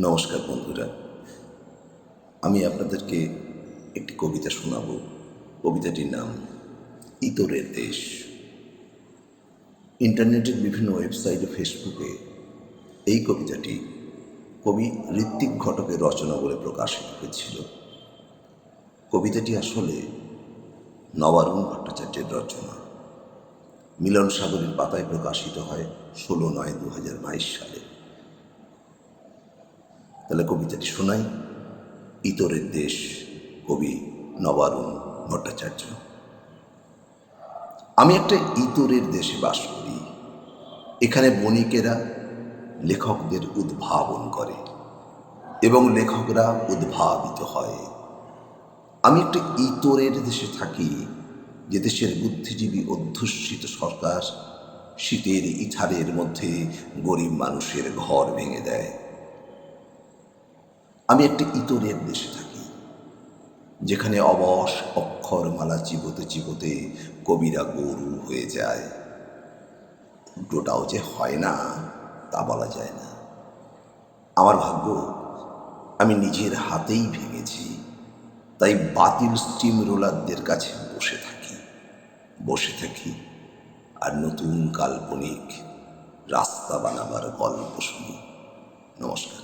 নমস্কার বন্ধুরা। আমি আপনাদেরকে একটি কবিতা শোনাব। কবিতাটির নাম, ইতরের দেশ। ইন্টারনেটের বিভিন্ন ওয়েবসাইটে ফেসবুকে এই কবিতাটি কবি ঋত্বিক ঘটকের রচনা বলে প্রকাশিত হয়েছিল। কবিতাটি আসলে নবারুণ ভট্টাচার্যের রচনা। মিলন সাগরের পাতায় প্রকাশিত হয় ষোলো নয় দু সালে। তাহলে কবিতাটি শোনাই। ইতরের দেশ কবি নবারুণ ভট্টাচার্য। আমি একটা ইতরের দেশে বাস করি। এখানে বণিকেরা লেখকদের উদ্ভাবন করে এবং লেখকরা উদ্ভাবিত হয়। আমি একটা ইতরের দেশে থাকি, যে দেশের বুদ্ধিজীবী অধ্যুষিত সরকার শীতের ইথারের মধ্যে গরিব মানুষের ঘর ভেঙে দেয়। আমি একটি ইতরের দেশে থাকি, যেখানে অবশ অক্ষরমালা চিবোতে চিবোতে কবিরা গরু হয়ে যায়। উল্টোটাও যে হয় না, তা বলা যায় না। আমার ভাগ্য, আমি নিজের হাতেই ভেঙেছি, তাই বাতিল স্টিম রোলারদের কাছে বসে থাকি বসে থাকি আর নতুন কাল্পনিক রাস্তা বানাবার গল্প শুনি। নমস্কার।